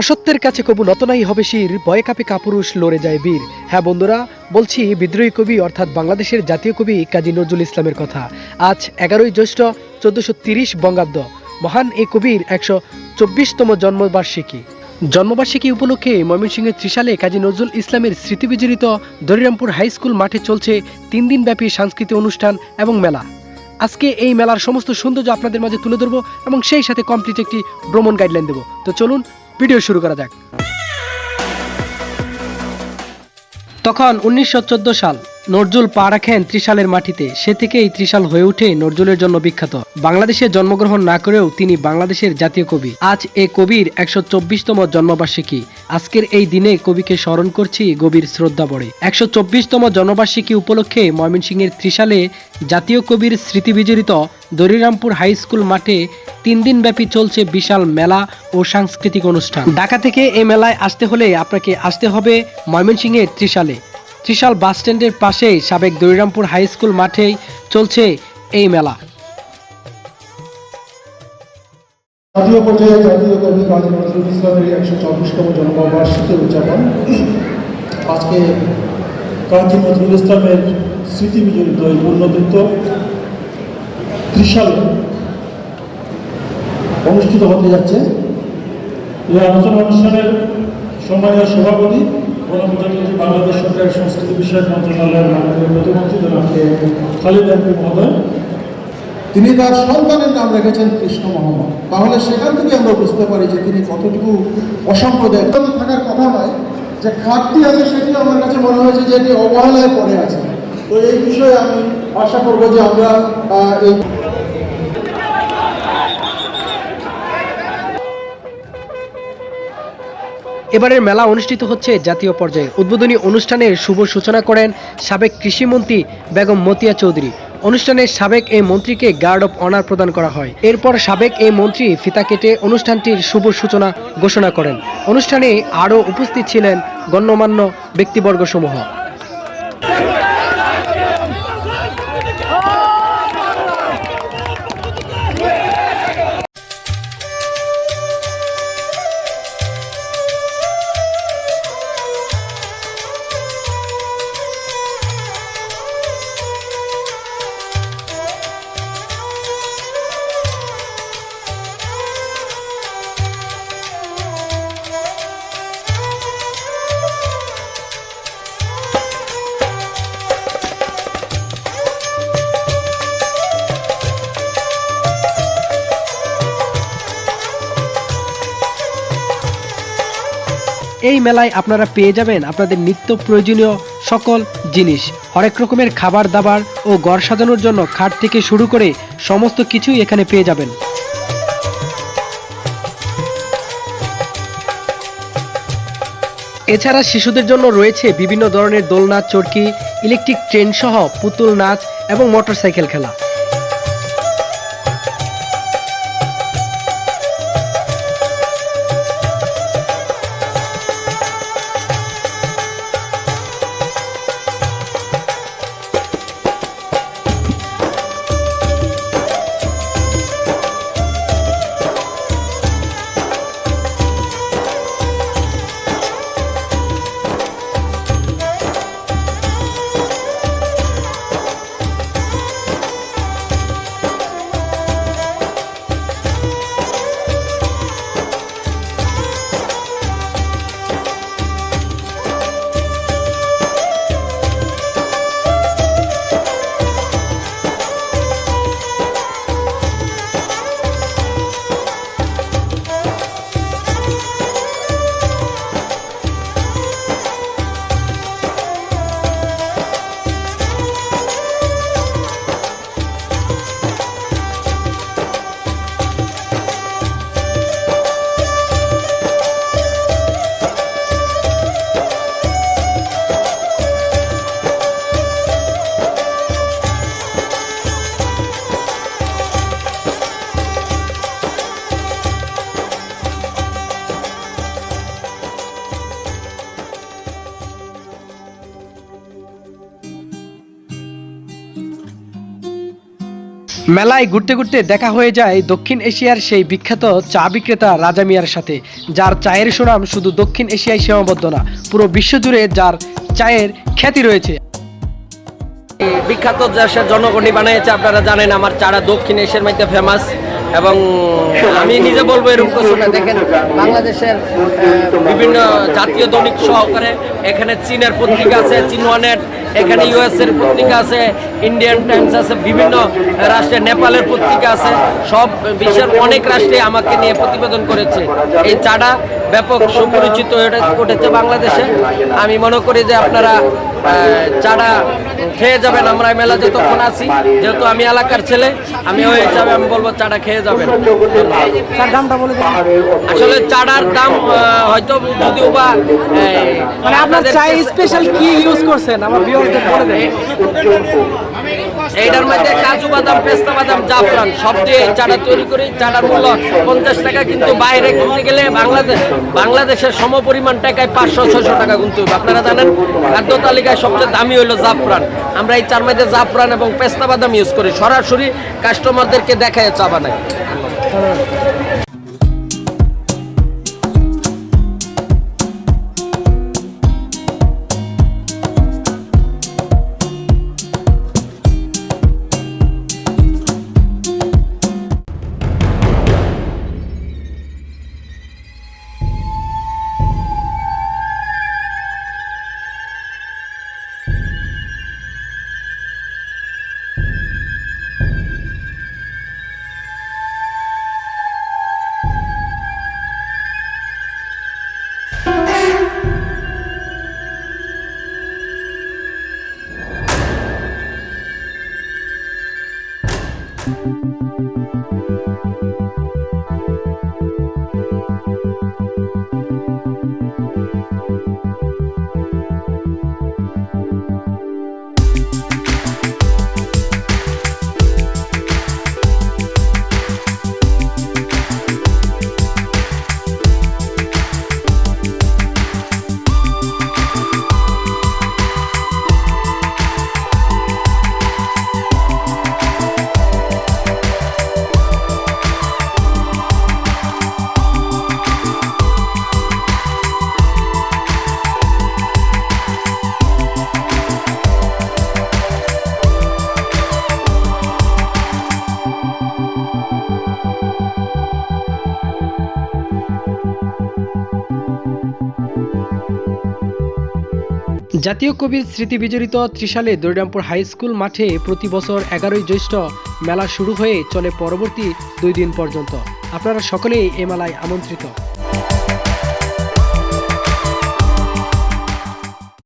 অসত্যের কাছে কবু নতনাই হবে শির বয়ে কাপে কাপুরুষ লড়ে যায় বীর। হ্যাঁ বন্ধুরা, বলছি বিদ্রোহী কবি অর্থাৎ বাংলাদেশের জাতীয় কবি কাজী নজরুল ইসলামের কথা। আজ এগারোই জ্যৈষ্ঠ চোদ্দশো তিরিশ বঙ্গাব্দ। মহান এই কবির একশো চব্বিশতম জন্মবার্ষিকী। জন্মবার্ষিকী উপলক্ষে ময়মনসিংহের ত্রিশালে কাজী নজরুল ইসলামের স্মৃতিবিজড়িত দরিরামপুর হাই স্কুল মাঠে চলছে তিন দিনব্যাপী সাংস্কৃতিক অনুষ্ঠান এবং মেলা। আজকে এই মেলার সমস্ত সৌন্দর্য আপনাদের মাঝে তুলে ধরবো এবং সেই সাথে কমপ্লিট একটি ভ্রমণ গাইডলাইন দেবো। তো চলুন ভিডিও শুরু করা যাক। তখন উনিশশো চোদ্দ সাল। নজরুল পা রাখেন ত্রিশালের মাটিতে। সে থেকেই ত্রিশাল হয়ে ওঠে নজরুলের জন্য বিখ্যাত। বাংলাদেশে জন্মগ্রহণ না করেও তিনি বাংলাদেশের জাতীয় কবি। আজ এ কবির একশো চব্বিশতম জন্মবার্ষিকী। আজকের এই দিনে কবিকে স্মরণ করছি গভীর শ্রদ্ধা বড়ে একশো চব্বিশতম জন্মবার্ষিকী উপলক্ষে ময়মনসিংহের ত্রিশালে জাতীয় কবির স্মৃতি স্মৃতিবিজড়িত দরিরামপুর হাই স্কুল মাঠে তিন দিন ব্যাপী চলছে বিশাল মেলা ও সাংস্কৃতিক অনুষ্ঠান। ঢাকা থেকে এই মেলায় আসতে হলে আপনাকে আসতে হবে ময়মনসিংহের ত্রিশালে। ত্রিশাল বাস স্ট্যান্ডের পাশেই সাবেক দরিরামপুর হাই স্কুল মাঠেই চলছে এই মেলা। জাতীয় পর্যায়ে জাতীয় কবি কাজী নজরুল ইসলামের একশো চব্বিশতম জন্মবার্ষিকী উদযাপন। আজকে কাজী নজরুল ইসলামের স্মৃতি বিজড়িত এই পুণ্যতীর্থ ত্রিশালে অনুষ্ঠিত হতে যাচ্ছে। এই আলোচনা অনুষ্ঠানের সম্মানীয় সভাপতি বাংলাদেশ সংস্কৃতি বিষয়ক মন্ত্রণালয়ের মাননীয় প্রতিমন্ত্রী খালিদ মহোদয়। তিনি তার সন্তানের নাম রেখেছেন কৃষ্ণ মোহাম্মদ। তাহলে সেখান থেকে আমরা বুঝতে পারি যে তিনি কতটুকু অসাম্প্রদায়িক। থাকার কথা নয় যে খাতটি আছে সেটি আমার কাছে মনে হয়েছে যে এটি অবহেলায় পড়ে আছে তো এই বিষয়ে আমি আশা করব যে আমরা এই এবারের মেলা অনুষ্ঠিত হচ্ছে জাতীয় পর্যায়ে। উদ্বোধনী অনুষ্ঠানের শুভ সূচনা করেন সাবেক কৃষিমন্ত্রী বেগম মতিয়া চৌধুরী। অনুষ্ঠানে সাবেক এই মন্ত্রীকে গার্ড অফ অনার প্রদান করা হয়। এরপর সাবেক এই মন্ত্রী ফিতা কেটে অনুষ্ঠানটির শুভ সূচনা ঘোষণা করেন। অনুষ্ঠানে আরও উপস্থিত ছিলেন গণ্যমান্য ব্যক্তিবর্গসমূহ। এই মেলায় আপনারা পেয়ে যাবেন আপনাদের নিত্য প্রয়োজনীয় সকল জিনিস। হরেক রকমের খাবার দাবার ও ঘর সাজানোর জন্য খাট থেকে শুরু করে সমস্ত কিছুই এখানে পেয়ে যাবেন। এছাড়া শিশুদের জন্য রয়েছে বিভিন্ন ধরনের দোলনাচ চরকি ইলেকট্রিক ট্রেন সহ পুতুল নাচ এবং মোটরসাইকেল খেলা। মেলায় ঘুরতে ঘুরতে দেখা হয়ে যায় দক্ষিণ এশিয়ার সেই বিখ্যাত চা বিক্রেতা রাজা মিয়ার সাথে, যার চায়ের সুনাম শুধু দক্ষিণ এশিয়ায় সীমাবদ্ধ না, পুরো বিশ্বজুড়ে যার চায়ের খ্যাতি রয়েছে। বিখ্যাত দেশের জনগণই বানিয়েছে, আপনারা জানেন আমার চারা দক্ষিণ এশিয়ার মধ্যে ফেমাস এবং আমি নিজে বলব এরকম কিছু দেখেন, বাংলাদেশের বিভিন্ন জাতীয় দৈনিক সহকারে এখানে চীনের পত্রিকা আছে, চিনওয়ানের এখানে ইউএস এর পত্রিকা আছে ইন্ডিয়ান টাইমস আছে, বিভিন্ন রাষ্ট্রে নেপালের পত্রিকা আছে, সব বিশ্বের অনেক রাষ্ট্রে আমাকে নিয়ে প্রতিবেদন করেছে। এই চাটা ব্যাপক সুপরিচিত উঠে- উঠেছে বাংলাদেশে। আমি মনে করি যে আপনারা চাটা খেয়ে যাবেন আমরা এই মেলা যতক্ষণ আছি। যেহেতু আমি এলাকার ছেলে আমি ওই হিসাবে আমি বলব চাটা খেয়ে যাবেন। আসলে চাটার দাম হয়তো যদিও বা মানে আপনার স্পেশাল কি ইউজ করছেন? আমার ভিউয়ারদের বলে দেন। এইটার মধ্যে কাজু বাদাম পেস্তা বাদাম জাফরান সব দিয়ে চাটা তৈরি করি। চাটার মূল্য পঞ্চাশ টাকা কিন্তু বাইরে কিনতে গেলে বাংলাদেশ বাংলাদেশের সমপরিমাণ টাকায় পাঁচশো ছয়শো টাকা কিনতে হবে। আপনারা জানেন খাদ্য তালিকায় সবচেয়ে দামি হলো জাফরান। আমরা এই চার মধ্যে জাফরান এবং পেস্তা বাদাম ইউজ করি। সরাসরি কাস্টমারদেরকে দেখায় চা বানাই। জাতীয় কবির স্মৃতি বিজড়িত ত্রিশালে দরিরামপুর হাই স্কুল মাঠে প্রতি বছর এগারোই জ্যৈষ্ঠ মেলা শুরু হয়ে চলে পরবর্তী দুই দিন পর্যন্ত। আপনারা সকলেই এ মেলায় আমন্ত্রিত।